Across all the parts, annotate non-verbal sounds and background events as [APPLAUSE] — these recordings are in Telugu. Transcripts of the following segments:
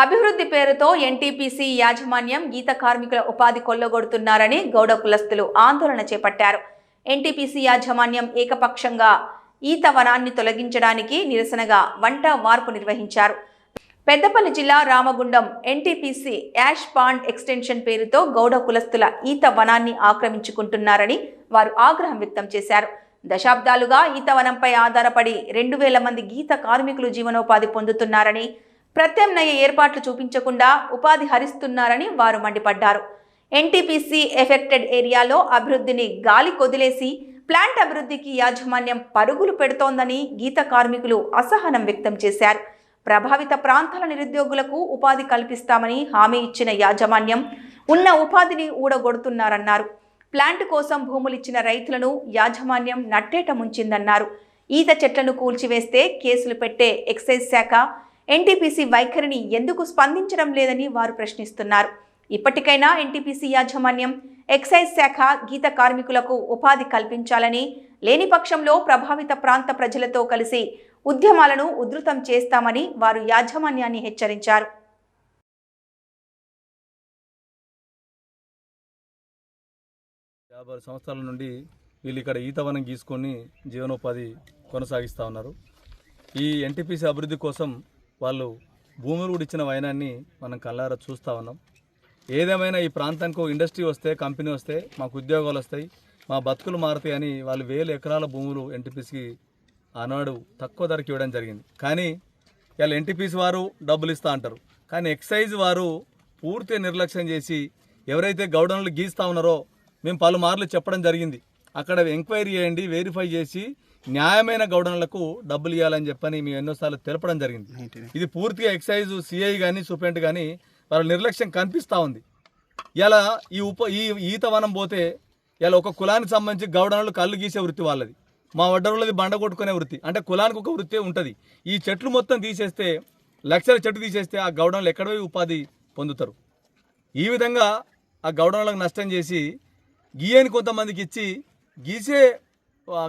అభివృద్ధి పేరుతో ఎన్టీపీసీ యాజమాన్యం గీత కార్మికుల ఉపాధి కొల్లగొడుతున్నారని గౌడ కులస్తులు ఆందోళన చేపట్టారు. ఎన్టీపీసీ యాజమాన్యం ఏకపక్షంగా ఈత వనాన్ని తొలగించడానికి నిరసనగా వంట వార్పు నిర్వహించారు. పెద్దపల్లి జిల్లా Ramagundam NTPC ash pond extension పేరుతో గౌడ కులస్తుల ఈత వనాన్ని ఆక్రమించుకుంటున్నారని వారు ఆగ్రహం వ్యక్తం చేశారు. దశాబ్దాలుగా ఈత వనంపై ఆధారపడి రెండు వేల మంది గీత కార్మికులు జీవనోపాధి పొందుతున్నారని ప్రత్యామ్నాయ ఏర్పాట్లు చూపించకుండా ఉపాధి హరిస్తున్నారని వారు మండిపడ్డారు. ఎన్టీపీసీ ఎఫెక్టెడ్ ఏరియాలో అభివృద్ధిని గాలి కొదిలేసి ప్లాంట్ అభివృద్ధికి యాజమాన్యం పరుగులు పెడుతోందని గీత కార్మికులు అసహనం వ్యక్తం చేశారు. ప్రభావిత ప్రాంతాల నిరుద్యోగులకు ఉపాధి కల్పిస్తామని హామీ ఇచ్చిన యాజమాన్యం ఉన్న ఉపాధిని ఊడగొడుతున్నారన్నారు. ప్లాంట్ కోసం భూములిచ్చిన రైతులను యాజమాన్యం నట్టేట ముంచిందన్నారు. ఈత చెట్లను కూల్చివేస్తే కేసులు పెట్టే ఎక్సైజ్ శాఖ ఎన్టీపీసీ వైఖరిని ఎందుకు స్పందించడం లేదని వారు ప్రశ్నిస్తున్నారు. ఇప్పటికైనా ఎన్టీపీసీ యాజమాన్యం ఎక్సైజ్ శాఖ గీత కార్మికులకు ఉపాధి కల్పించాలని లేని పక్షంలో ప్రభావిత ప్రాంత ప్రజలతో కలిసి ఉద్యమాలను ఉధృతం చేస్తామని వారు యాజమాన్యాన్ని హెచ్చరించారు. యాభై సంవత్సరాల నుండి వీళ్ళు ఇక్కడ ఈతవనం గీసుకొని జీవనోపాధి కొనసాగిస్తూ ఉన్నారు. ఈ ఎన్టీపీసీ అభివృద్ధి కోసం వాళ్ళు భూములు కూడా ఇచ్చిన వైనాన్ని మనం కళ్ళారా చూస్తూ ఉన్నాం. ఏదేమైనా ఈ ప్రాంతానికి ఇండస్ట్రీ వస్తే కంపెనీ వస్తే మాకు ఉద్యోగాలు వస్తాయి మా బతుకులు మారుతాయి అని వాళ్ళు వేల ఎకరాల భూములు ఎన్టీపీసీకి ఆనాడు తక్కువ ధరకి ఇవ్వడం జరిగింది. కానీ ఇవాళ ఎన్టీపీసీ వారు డబ్బులు ఇస్తా అంటారు. కానీ ఎక్సైజ్ వారు పూర్తిగా నిర్లక్ష్యం చేసి ఎవరైతే గౌడన్లు గీస్తా ఉన్నారో మేము పలుమార్లు చెప్పడం జరిగింది. అక్కడ ఎంక్వైరీ చేయండి వెరిఫై చేసి న్యాయమైన గౌడన్లకు డబ్బులు ఇవ్వాలని చెప్పని మేము ఎన్నోసార్లు తెలపడం జరిగింది. ఇది పూర్తిగా ఎక్సైజ్ సిఐ కానీ సూపరింట్ కానీ వాళ్ళ నిర్లక్ష్యం కనిపిస్తూ ఉంది. ఇలా ఈ ఉప ఈ ఈత వనం పోతే ఇలా ఒక కులానికి సంబంధించి గౌడనలు కళ్ళు గీసే వృత్తి వాళ్ళది. మా వడ్డరులది బండ కొట్టుకునే వృత్తి. అంటే కులానికి ఒక వృత్తి ఉంటుంది. ఈ చెట్లు మొత్తం తీసేస్తే లక్షల చెట్టు తీసేస్తే ఆ గౌడనలు ఎక్కడ ఉపాధి పొందుతారు? ఈ విధంగా ఆ గౌడనలకు నష్టం చేసి గీయని కొంతమందికి ఇచ్చి గీసే ఆ,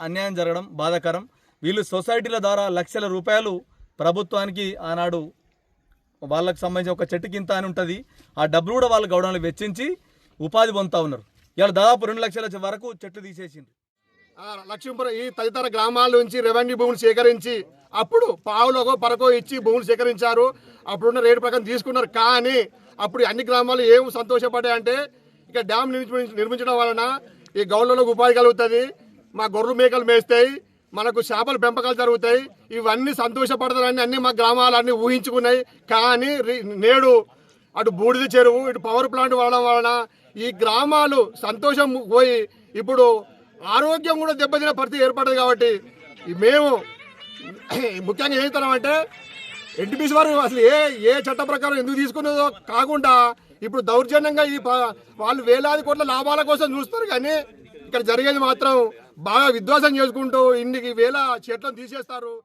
అన్యాయం జరగడం బాధాకరం. వీళ్ళు సొసైటీల ద్వారా లక్షల రూపాయలు ప్రభుత్వానికి ఆనాడు వాళ్ళకు సంబంధించిన ఒక చెట్టు కింత అని ఉంటుంది. ఆ డబ్బులు కూడా వాళ్ళు గౌడవలు వెచ్చించి ఉపాధి పొందుతా ఉన్నారు. ఇవాళ దాదాపు రెండు లక్షల వరకు చెట్లు తీసేసింది ఆ, లక్ష్మీపురం ఈ తదితర గ్రామాల నుంచి రెవెన్యూ భూములు సేకరించి అప్పుడు పావులకో పరకో ఇచ్చి భూములు సేకరించారు. అప్పుడున్న రేటు ప్రకారం తీసుకున్నారు. కానీ అప్పుడు అన్ని గ్రామాలు ఏం సంతోషపడ్డాయంటే ఇక డ్యామ్ నిర్మించ- నిర్మించడం వలన ఈ గౌళ్ళలకు ఉపాధి కలుగుతుంది. మా గొర్రెలు మేకలు మేస్తాయి మనకు చేపల పెంపకాలు జరుగుతాయి. ఇవన్నీ సంతోషపడతారని అన్ని మా గ్రామాలన్నీ ఊహించుకున్నాయి. కానీ రి- నేడు అటు బూడిద చెరువు ఇటు పవర్ ప్లాంట్ వాడడం వలన ఈ గ్రామాలు సంతోషం పోయి ఇప్పుడు ఆరోగ్యం కూడా దెబ్బతిన పరిస్థితి ఏర్పడదు కాబట్టి మేము [CLEARS THROAT] ముఖ్యంగా ఏం చేస్తున్నామంటే ఎన్టీపీసీ వారు అసలు ఏ ఏ చట్ట ప్రకారం ఎందుకు తీసుకున్నదో కాకుండా ఇప్పుడు దౌర్జన్యంగా ఈ ప- వాళ్ళు వేలాది కోట్ల లాభాల కోసం చూస్తారు కానీ ఇక్కడ జరిగేది మాత్రం బాగా విధ్వాసం చేసుకుంటూ ఇన్ని వేల చెట్లను తీసేస్తారు.